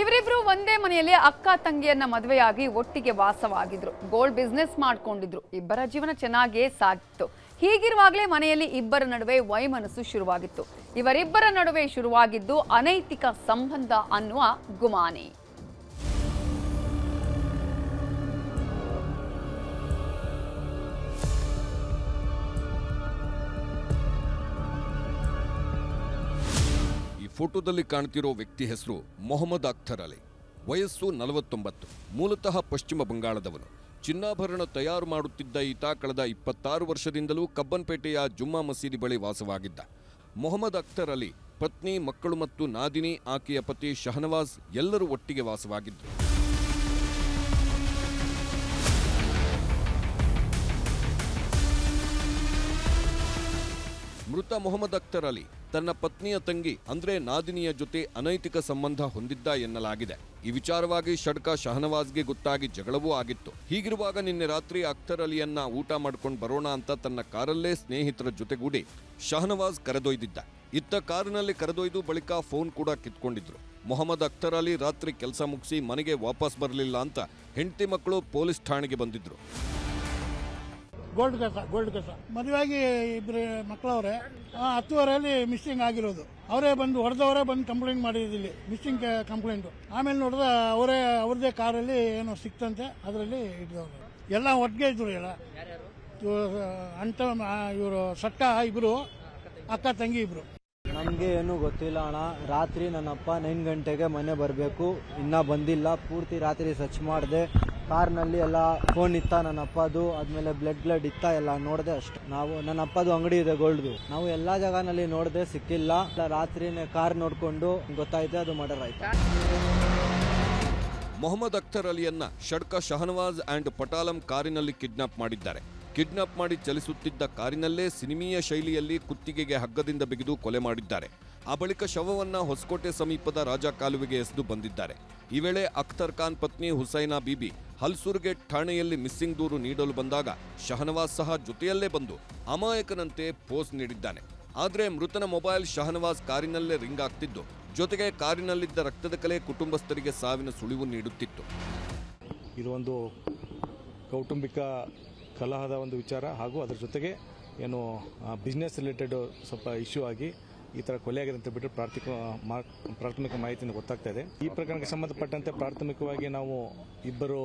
ಇವರಿಬ್ರು ಒಂದೇ ಮನೆಯಲ್ಲಿ ಅಕ್ಕ ತಂಗಿಯನ್ನ ಮದುವೆಯಾಗಿ ಒಟ್ಟಿಗೆ ವಾಸವಾಗಿದ್ರು. ಗೋಲ್ಡ್ ಬಿಸ್ನೆಸ್ ಮಾಡ್ಕೊಂಡಿದ್ರು. ಇಬ್ಬರ ಜೀವನ ಚೆನ್ನಾಗಿಯೇ ಸಾಗಿತ್ತು. ಹೀಗಿರುವಾಗಲೇ ಮನೆಯಲ್ಲಿ ಇಬ್ಬರ ನಡುವೆ ವೈಮನಸ್ಸು ಶುರುವಾಗಿತ್ತು. ಇವರಿಬ್ಬರ ನಡುವೆ ಶುರುವಾಗಿದ್ದು ಅನೈತಿಕ ಸಂಬಂಧ ಅನ್ನುವ ಗುಮಾನಿ. ಫೋಟೋದಲ್ಲಿ ಕಾಣ್ತಿರೋ ವ್ಯಕ್ತಿ ಹೆಸರು ಮೊಹಮ್ಮದ್ ಅಖ್ತರ್ ಅಲಿ. ವಯಸ್ಸು ನಲವತ್ತೊಂಬತ್ತು. ಮೂಲತಃ ಪಶ್ಚಿಮ ಬಂಗಾಳದವನು. ಚಿನ್ನಾಭರಣ ತಯಾರು ಮಾಡುತ್ತಿದ್ದ ಈತ ಕಳೆದ ಇಪ್ಪತ್ತಾರು ವರ್ಷದಿಂದಲೂ ಕಬ್ಬನ್ಪೇಟೆಯ ಜುಮ್ಮಾ ಮಸೀದಿ ಬಳಿ ವಾಸವಾಗಿದ್ದ. ಮೊಹಮ್ಮದ್ ಅಖ್ತರ್ ಅಲಿ ಪತ್ನಿ, ಮಕ್ಕಳು ಮತ್ತು ನಾದಿನಿ, ಆಕೆಯ ಪತಿ ಶಹನವಾಜ್ ಎಲ್ಲರೂ ಒಟ್ಟಿಗೆ ವಾಸವಾಗಿದ್ದರು. ಮೃತ ಮೊಹಮ್ಮದ್ ಅಖ್ತರ್ ಅಲಿ ತನ್ನ ಪತ್ನಿಯ ತಂಗಿ ಅಂದ್ರೆ ನಾದಿನಿಯ ಜೊತೆ ಅನೈತಿಕ ಸಂಬಂಧ ಹೊಂದಿದ್ದ ಎನ್ನಲಾಗಿದೆ. ಈ ವಿಚಾರವಾಗಿ ಷಡ್ಕ ಶಹನವಾಜ್ಗೆ ಗೊತ್ತಾಗಿ ಜಗಳವೂ ಆಗಿತ್ತು. ಹೀಗಿರುವಾಗ ನಿನ್ನೆ ರಾತ್ರಿ ಅಖ್ತರ್ ಅಲಿಯನ್ನ ಊಟ ಮಾಡ್ಕೊಂಡು ಬರೋಣ ಅಂತ ತನ್ನ ಕಾರಲ್ಲೇ ಸ್ನೇಹಿತರ ಜೊತೆಗೂಡಿ ಶಹನವಾಜ್ ಕರೆದೊಯ್ದಿದ್ದ. ಇತ್ತ ಕಾರಿನಲ್ಲಿ ಕರೆದೊಯ್ದು ಬಳಿಕ ಫೋನ್ ಕೂಡ ಕಿತ್ಕೊಂಡಿದ್ರು. ಮೊಹಮ್ಮದ್ ಅಖ್ತರ್ ಅಲಿ ರಾತ್ರಿ ಕೆಲಸ ಮುಗಿಸಿ ಮನೆಗೆ ವಾಪಸ್ ಬರಲಿಲ್ಲ ಅಂತ ಹೆಂಡತಿ ಮಕ್ಕಳು ಪೊಲೀಸ್ ಠಾಣೆಗೆ ಬಂದಿದ್ರು. ಗೋಲ್ಡ್ ಕಸ ಗೋಲ್ಡ್ ಕಸ. ಮದುವೆಯಾಗಿ ಇಬ್ಬರು ಮಕ್ಕಳವ್ರೆ ಹತ್ತುವರೆಯಲ್ಲಿ ಮಿಸ್ಸಿಂಗ್ ಆಗಿರೋದು. ಅವರೇ ಬಂದು ಹೊಡೆದವರೇ ಬಂದು ಕಂಪ್ಲೇಂಟ್ ಮಾಡಿದಿಲ್ಲಿ ಮಿಸ್ಸಿಂಗ್ ಕಂಪ್ಲೇಂಟು. ಆಮೇಲೆ ನೋಡಿದ್ರೆ ಅವರೇ ಅವ್ರದೇ ಕಾರಲ್ಲಿ ಏನೋ ಸಿಕ್ತಂತೆ ಅದರಲ್ಲಿ ಹಿಡಿದವ್ರು ಎಲ್ಲ ಒಟ್ಟಿಗೆ ಇದ್ರು ಎಲ್ಲ. ಇವ್ರು ಅಂಟ ಇವರು ಸಟ್ಟ ಇಬ್ರು ಅಕ್ಕ ತಂಗಿ ಇಬ್ರು. ನಮಗೆ ಏನು ಗೊತ್ತಿಲ್ಲ ಅಣ್ಣ. ರಾತ್ರಿ ನನ್ನಪ್ಪ ನೈನ್ ಗಂಟೆಗೆ ಮನೆ ಬರಬೇಕು. ಇನ್ನೂ ಬಂದಿಲ್ಲ. ಪೂರ್ತಿ ರಾತ್ರಿ ಸರ್ಚ್ ಮಾಡಿದೆ. ಕಾರ್ನಲ್ಲಿ ಎಲ್ಲ ಫೋನ್ ಇತ್ತ, ನನ್ನ ಅಪ್ಪದು, ಆದ್ಮೇಲೆ ಬ್ಲಡ್ ಬ್ಲಡ್ ಇತ್ತ, ಎಲ್ಲ ನೋಡಿದೆ ಅಷ್ಟು. ನಾವು, ನನ್ನ ಅಪ್ಪದು ಅಂಗಡಿ ಇದೆ ಗೋಲ್ಡ್ದು ನಾವು ಎಲ್ಲಾ ಜಾಗನಲ್ಲಿ ನೋಡಿದೆ ಸಿಕ್ಕಿಲ್ಲ. ರಾತ್ರಿನೇ ಕಾರ್ ನೋಡ್ಕೊಂಡು ಗೊತ್ತಾಯ್ತು, ಅದು ಮರ್ಡರ್ ಆಯ್ತು. ಮೊಹಮ್ಮದ್ ಅಖ್ತರ್ ಅಲಿಯನ್ನ ಷಡ್ಕ ಶಹನವಾಜ್ ಅಂಡ್ ಪಟಾಲಂ ಕಾರಿನಲ್ಲಿ ಕಿಡ್ನಾಪ್ ಮಾಡಿದ್ದಾರೆ. ಕಿಡ್ನಾಪ್ ಮಾಡಿ ಚಲಿಸುತ್ತಿದ್ದ ಕಾರಿನಲ್ಲೇ ಸಿನಿಮೀಯ ಶೈಲಿಯಲ್ಲಿ ಕುತ್ತಿಗೆಗೆ ಹಗ್ಗದಿಂದ ಬಿಗಿದು ಕೊಲೆ ಮಾಡಿದ್ದಾರೆ. ಆ ಬಳಿಕ ಶವವನ್ನ ಹೊಸಕೋಟೆ ಸಮೀಪದ ರಾಜ ಕಾಲುವೆಗೆ ಎಸೆದು ಬಂದಿದ್ದಾರೆ. ಈ ವೇಳೆ ಅಖ್ತರ್ ಖಾನ್ ಪತ್ನಿ ಹುಸೈನಾ ಬಿಬಿ ಹಲ್ಸೂರ್ಗೆ ಠಾಣೆಯಲ್ಲಿ ಮಿಸ್ಸಿಂಗ್ ದೂರು ನೀಡಲು ಬಂದಾಗ ಶಹನವಾಜ್ ಸಹ ಜೊತೆಯಲ್ಲೇ ಬಂದು ಅಮಾಯಕನಂತೆ ಪೋಸ್ ನೀಡಿದ್ದಾನೆ. ಆದರೆ ಮೃತನ ಮೊಬೈಲ್ ಶಹನವಾಜ್ ಕಾರಿನಲ್ಲೇ ರಿಂಗ್ ಆಗ್ತಿದ್ದು. ಜೊತೆಗೆ ಕಾರಿನಲ್ಲಿದ್ದ ರಕ್ತದ ಕಲೆ ಕುಟುಂಬಸ್ಥರಿಗೆ ಸಾವಿನ ಸುಳಿವು ನೀಡುತ್ತಿತ್ತು. ಇದು ಒಂದು ಕೌಟುಂಬಿಕ ಕಲಹದ ಒಂದು ವಿಚಾರ ಹಾಗೂ ಅದರ ಜೊತೆಗೆ ಏನು ಬಿಸ್ನೆಸ್ ರಿಲೇಟೆಡ್ ಸ್ವಲ್ಪ ಇಶ್ಯೂ ಆಗಿ ಈ ಥರ ಕೊಲೆಯಾಗಿದೆ ಅಂತ ಬಿಟ್ಟು ಪ್ರಾಥಮಿಕ ಪ್ರಾಥಮಿಕ ಮಾಹಿತಿಯಿಂದ ಗೊತ್ತಾಗ್ತಾ ಇದೆ. ಈ ಪ್ರಕರಣಕ್ಕೆ ಸಂಬಂಧಪಟ್ಟಂತೆ ಪ್ರಾಥಮಿಕವಾಗಿ ನಾವು ಇಬ್ಬರು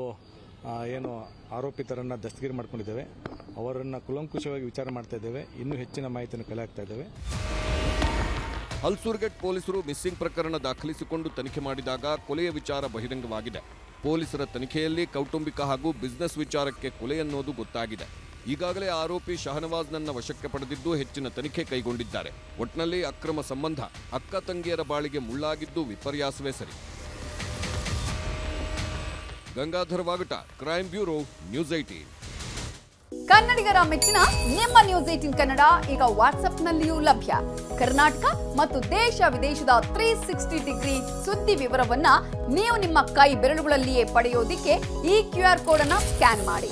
ಏನು ಆರೋಪಿತರನ್ನ ದಸ್ತಗಿರಿ ಮಾಡ್ಕೊಂಡಿದ್ದೇವೆ. ಅವರನ್ನ ಕುಲಂಕುಷವಾಗಿ ವಿಚಾರ ಮಾಡ್ತಾ ಇದ್ದೇವೆ. ಇನ್ನೂ ಹೆಚ್ಚಿನ ಮಾಹಿತಿಯನ್ನು ಕಲೆ ಹಾಕ್ತಾ ಇದ್ದೇವೆ. ಹಲ್ಸೂರ್ಗೇಟ್ ಪೊಲೀಸರು ಮಿಸ್ಸಿಂಗ್ ಪ್ರಕರಣ ದಾಖಲಿಸಿಕೊಂಡು ತನಿಖೆ ಮಾಡಿದಾಗ ಕೊಲೆಯ ವಿಚಾರ ಬಹಿರಂಗವಾಗಿದೆ. ಪೊಲೀಸರ ತನಿಖೆಯಲ್ಲಿ ಕೌಟುಂಬಿಕ ಹಾಗೂ ಬಿಸ್ನೆಸ್ ವಿಚಾರಕ್ಕೆ ಕೊಲೆ ಅನ್ನೋದು ಗೊತ್ತಾಗಿದೆ. ಈಗಾಗಲೇ ಆರೋಪಿ ಶಹನವಾಜ್ನನ್ನ ವಶಕ್ಕೆ ಪಡೆದಿದ್ದು ಹೆಚ್ಚಿನ ತನಿಖೆ ಕೈಗೊಂಡಿದ್ದಾರೆ. ಒಟ್ನಲ್ಲಿ ಅಕ್ರಮ ಸಂಬಂಧ ಅಕ್ಕ ತಂಗಿಯರ ಬಾಳಿಗೆ ಮುಳ್ಳಾಗಿದ್ದು ವಿಪರ್ಯಾಸವೇ ಸರಿ. Gangadhar Vagata crime bureau, news eighteen ಕನ್ನಡಿಗರ ಮೆಚ್ಚಿನ ನಿಮ್ಮ ನ್ಯೂಸ್ ಏಟಿನ್ ಕನ್ನಡ ಈಗ ವಾಟ್ಸ್ಆಪ್ನಲ್ಲಿಯೂ ಲಭ್ಯ. ಕರ್ನಾಟಕ ಮತ್ತು ದೇಶ ವಿದೇಶದ ತ್ರೀ ಸಿಕ್ಸ್ಟಿ ಡಿಗ್ರಿ ಸುದ್ದಿ ವಿವರವನ್ನ ನೀವು ನಿಮ್ಮ ಕೈ ಬೆರಳುಗಳಲ್ಲಿಯೇ ಪಡೆಯೋದಿಕ್ಕೆ ಈ ಕ್ಯೂ ಆರ್ ಕೋಡ್ ಅನ್ನ ಸ್ಕ್ಯಾನ್ ಮಾಡಿ.